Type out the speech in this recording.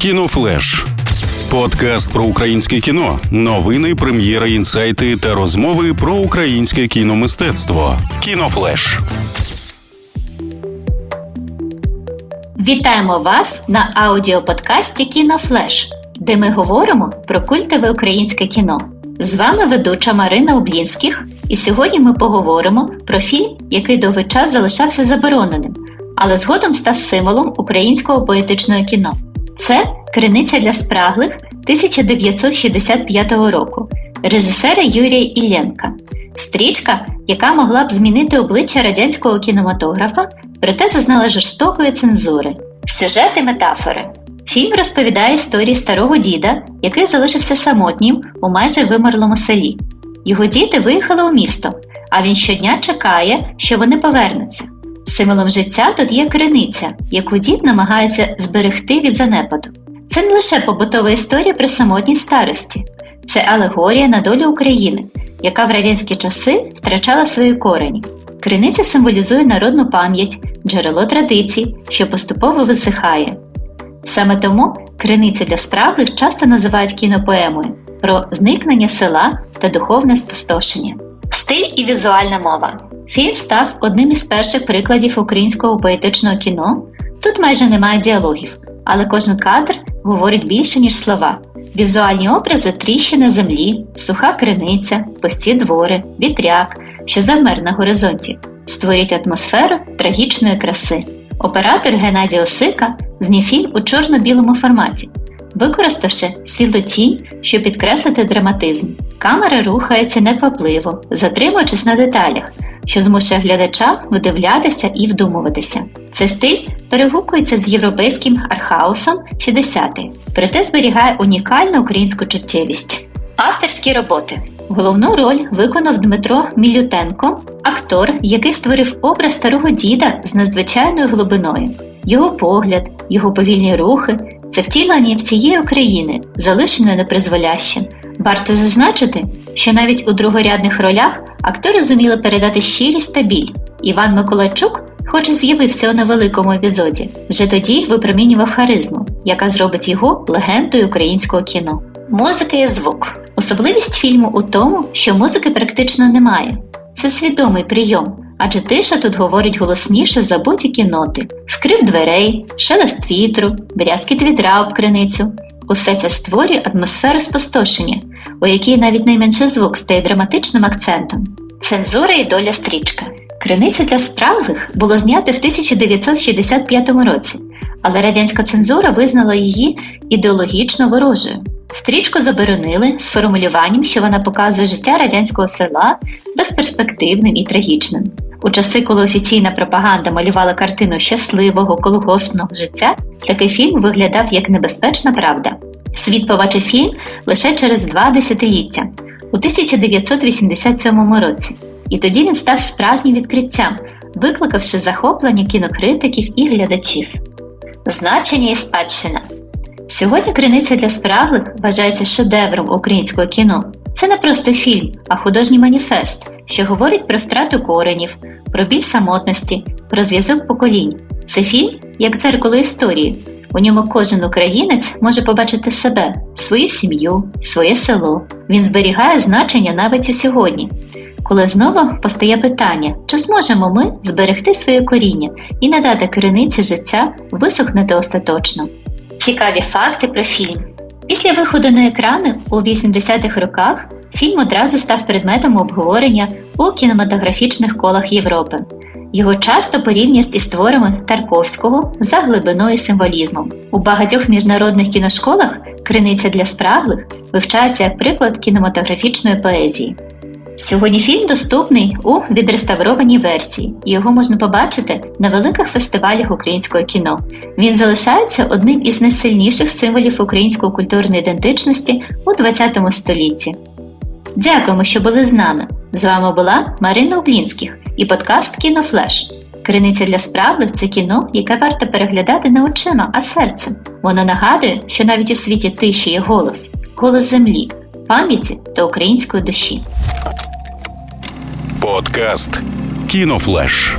Кінофлеш. Подкаст про українське кіно, новини, прем'єри, інсайти та розмови про українське кіномистецтво. Кінофлеш. Вітаємо вас на аудіоподкасті Кінофлеш, де ми говоримо про культове українське кіно. З вами ведуча Марина Облінських, і сьогодні ми поговоримо про фільм, який довгий час залишався забороненим, але згодом став символом українського поетичного кіно. Це Криниця для спраглих 1965 року режисера Юрія Ілленка. Стрічка, яка могла б змінити обличчя радянського кінематографа, проте зазнала жорстокої цензури. Сюжет і метафори. Фільм розповідає історію старого діда, який залишився самотнім у майже вимерлому селі. Його діти виїхали у місто, а він щодня чекає, що вони повернуться. Символом життя тут є криниця, яку дід намагається зберегти від занепаду. Це не лише побутова історія про самотність старості, це алегорія на долю України, яка в радянські часи втрачала свої корені. Криниця символізує народну пам'ять, джерело традицій, що поступово висихає. Саме тому криницю для спраглих часто називають кінопоемою про зникнення села та духовне спустошення. Стиль і візуальна мова. Фільм став одним із перших прикладів українського поетичного кіно. Тут майже немає діалогів, але кожен кадр говорить більше, ніж слова. Візуальні образи тріщини землі, суха криниця, пусті двори, вітряк, що завмер на горизонті, створюють атмосферу трагічної краси. Оператор Геннадій Осика зняв фільм у чорно-білому форматі, використавши світлотінь, щоб підкреслити драматизм. Камера рухається неквапливо, затримуючись на деталях, що змушує глядача видивлятися і вдумуватися. Цей стиль перегукується з європейським архаусом 60-х, проте зберігає унікальну українську чуттєвість. Авторські роботи. Головну роль виконав Дмитро Мілютенко, актор, який створив образ старого діда з надзвичайною глибиною. Його погляд, його повільні рухи це втілення всієї України, залишеної непризволящим. Варто зазначити, що навіть у другорядних ролях актори зуміли передати щирість та біль. Іван Миколайчук, хоч і з'явився у невеликому епізоді, вже тоді випромінював харизму, яка зробить його легендою українського кіно. Музика і звук. Особливість фільму у тому, що музики практично немає. Це свідомий прийом, адже тиша тут говорить голосніше за будь-які ноти, скрип дверей, шелест вітру, брязкіт відра об криницю. Усе це створює атмосферу спустошення, у якій навіть найменший звук стає драматичним акцентом. Цензура і доля стрічка. Криницю для спраглих було знято в 1965 році, але радянська цензура визнала її ідеологічно ворожою. Стрічку заборонили з формулюванням, що вона показує життя радянського села безперспективним і трагічним. У часи, коли офіційна пропаганда малювала картину щасливого колгоспного життя, такий фільм виглядав як небезпечна правда. Світ побачив фільм лише через два десятиліття у 1987 році, і тоді він став справжнім відкриттям, викликавши захоплення кінокритиків і глядачів. Значення і спадщина Сьогодні Криниця для спраглих вважається шедевром українського кіно. Це не просто фільм, а художній маніфест, що говорить про втрату коренів, про біль самотності, про зв'язок поколінь. Це фільм як дзеркало історії. У ньому кожен українець може побачити себе, свою сім'ю, своє село. Він зберігає значення навіть у сьогодні, коли знову постає питання, чи зможемо ми зберегти своє коріння і надати криниці життя висохнути остаточно. Цікаві факти про фільм. Після виходу на екрани у 80-х роках фільм одразу став предметом обговорення у кінематографічних колах Європи. Його часто порівнюють із творами Тарковського за глибиною символізмом. У багатьох міжнародних кіношколах криниця для спраглих вивчається як приклад кінематографічної поезії. Сьогодні фільм доступний у відреставрованій версії, його можна побачити на великих фестивалях українського кіно. Він залишається одним із найсильніших символів української культурної ідентичності у ХХ столітті. Дякуємо, що були з нами. З вами була Марина Облінських і подкаст Кінофлеш. Криниця для справи це кіно, яке варто переглядати не очима, а серцем. Воно нагадує, що навіть у світі тиші є голос, голос землі, пам'яті та української душі. Подкаст Кінофлеш.